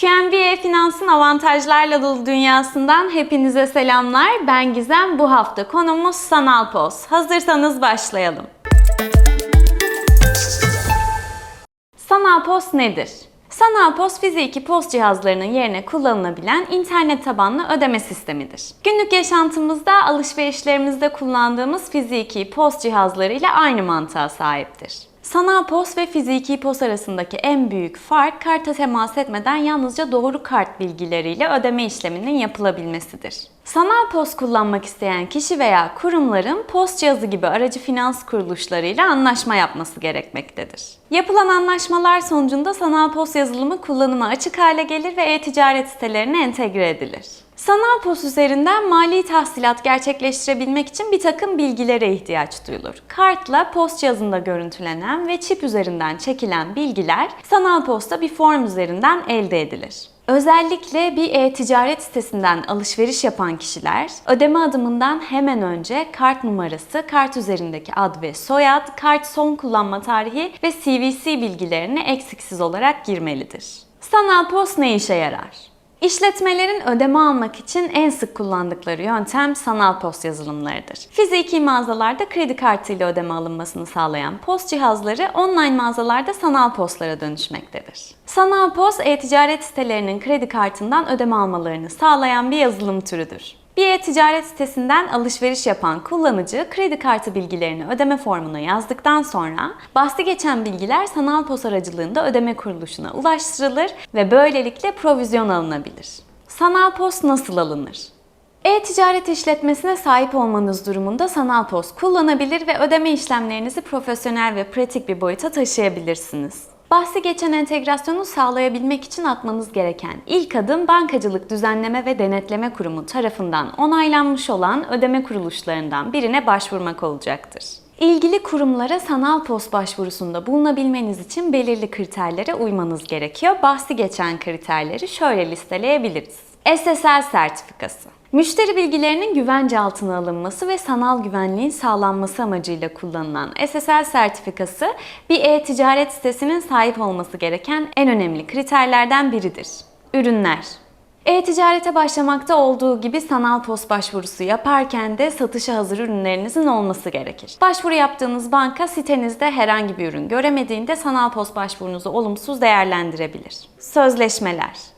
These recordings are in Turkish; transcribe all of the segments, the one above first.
QNB Finans'ın avantajlarla dolu dünyasından hepinize selamlar. Ben Gizem. Bu hafta konumuz sanal pos. Hazırsanız başlayalım. Sanal pos nedir? Sanal pos fiziki pos cihazlarının yerine kullanılabilen internet tabanlı ödeme sistemidir. Günlük yaşantımızda alışverişlerimizde kullandığımız fiziki pos cihazlarıyla aynı mantığa sahiptir. Sanal pos ve fiziki pos arasındaki en büyük fark karta temas etmeden yalnızca doğru kart bilgileriyle ödeme işleminin yapılabilmesidir. Sanal pos kullanmak isteyen kişi veya kurumların pos cihazı gibi aracı finans kuruluşlarıyla anlaşma yapması gerekmektedir. Yapılan anlaşmalar sonucunda sanal pos yazılımı kullanıma açık hale gelir ve e-ticaret sitelerine entegre edilir. Sanal pos üzerinden mali tahsilat gerçekleştirebilmek için bir takım bilgilere ihtiyaç duyulur. Kartla post cihazında görüntülenen ve çip üzerinden çekilen bilgiler sanal posta bir form üzerinden elde edilir. Özellikle bir e-ticaret sitesinden alışveriş yapan kişiler ödeme adımından hemen önce kart numarası, kart üzerindeki ad ve soyad, kart son kullanma tarihi ve CVC bilgilerini eksiksiz olarak girmelidir. Sanal post ne işe yarar? İşletmelerin ödeme almak için en sık kullandıkları yöntem sanal post yazılımlarıdır. Fiziki mağazalarda kredi kartıyla ödeme alınmasını sağlayan post cihazları online mağazalarda sanal postlara dönüşmektedir. Sanal post e-ticaret sitelerinin kredi kartından ödeme almalarını sağlayan bir yazılım türüdür. Bir e-ticaret sitesinden alışveriş yapan kullanıcı kredi kartı bilgilerini ödeme formuna yazdıktan sonra bahsi geçen bilgiler sanal pos aracılığında ödeme kuruluşuna ulaştırılır ve böylelikle provizyon alınabilir. Sanal pos nasıl alınır? E-ticaret işletmesine sahip olmanız durumunda sanal pos kullanabilir ve ödeme işlemlerinizi profesyonel ve pratik bir boyuta taşıyabilirsiniz. Bahsi geçen entegrasyonu sağlayabilmek için atmanız gereken ilk adım Bankacılık Düzenleme ve Denetleme Kurumu tarafından onaylanmış olan ödeme kuruluşlarından birine başvurmak olacaktır. İlgili kurumlara sanal post başvurusunda bulunabilmeniz için belirli kriterlere uymanız gerekiyor. Bahsi geçen kriterleri şöyle listeleyebiliriz. SSL sertifikası. Müşteri bilgilerinin güvence altına alınması ve sanal güvenliğin sağlanması amacıyla kullanılan SSL sertifikası bir e-ticaret sitesinin sahip olması gereken en önemli kriterlerden biridir. Ürünler E-ticarete başlamakta olduğu gibi sanal post başvurusu yaparken de satışa hazır ürünlerinizin olması gerekir. Başvuru yaptığınız banka sitenizde herhangi bir ürün göremediğinde sanal post başvurunuzu olumsuz değerlendirebilir. Sözleşmeler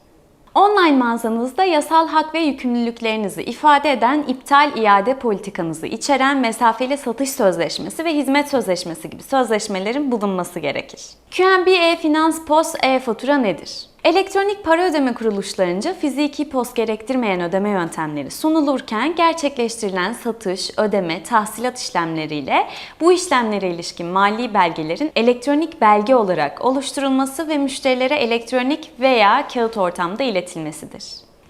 Online mağazanızda yasal hak ve yükümlülüklerinizi ifade eden iptal iade politikanızı içeren mesafeli satış sözleşmesi ve hizmet sözleşmesi gibi sözleşmelerin bulunması gerekir. QNB e-Finans POS e-fatura nedir? Elektronik para ödeme kuruluşlarınca fiziki post gerektirmeyen ödeme yöntemleri sunulurken gerçekleştirilen satış, ödeme, tahsilat işlemleriyle bu işlemlere ilişkin mali belgelerin elektronik belge olarak oluşturulması ve müşterilere elektronik veya kağıt ortamda iletilmesidir.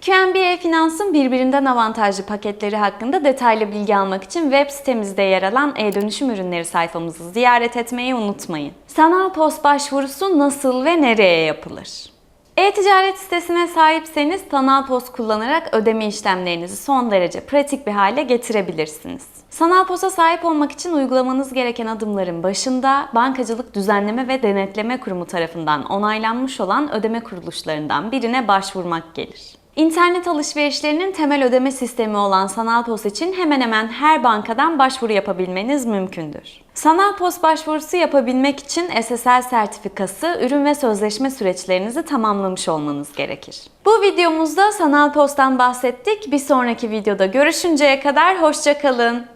QNB Finans'ın birbirinden avantajlı paketleri hakkında detaylı bilgi almak için web sitemizde yer alan e-dönüşüm ürünleri sayfamızı ziyaret etmeyi unutmayın. Sanal post başvurusu nasıl ve nereye yapılır? E-ticaret sitesine sahipseniz sanal post kullanarak ödeme işlemlerinizi son derece pratik bir hale getirebilirsiniz. Sanal posta sahip olmak için uygulamanız gereken adımların başında Bankacılık Düzenleme ve Denetleme Kurumu tarafından onaylanmış olan ödeme kuruluşlarından birine başvurmak gelir. İnternet alışverişlerinin temel ödeme sistemi olan Sanal Pos için hemen hemen her bankadan başvuru yapabilmeniz mümkündür. Sanal Pos başvurusu yapabilmek için SSL sertifikası, ürün ve sözleşme süreçlerinizi tamamlamış olmanız gerekir. Bu videomuzda Sanal Post'tan bahsettik. Bir sonraki videoda görüşünceye kadar hoşçakalın.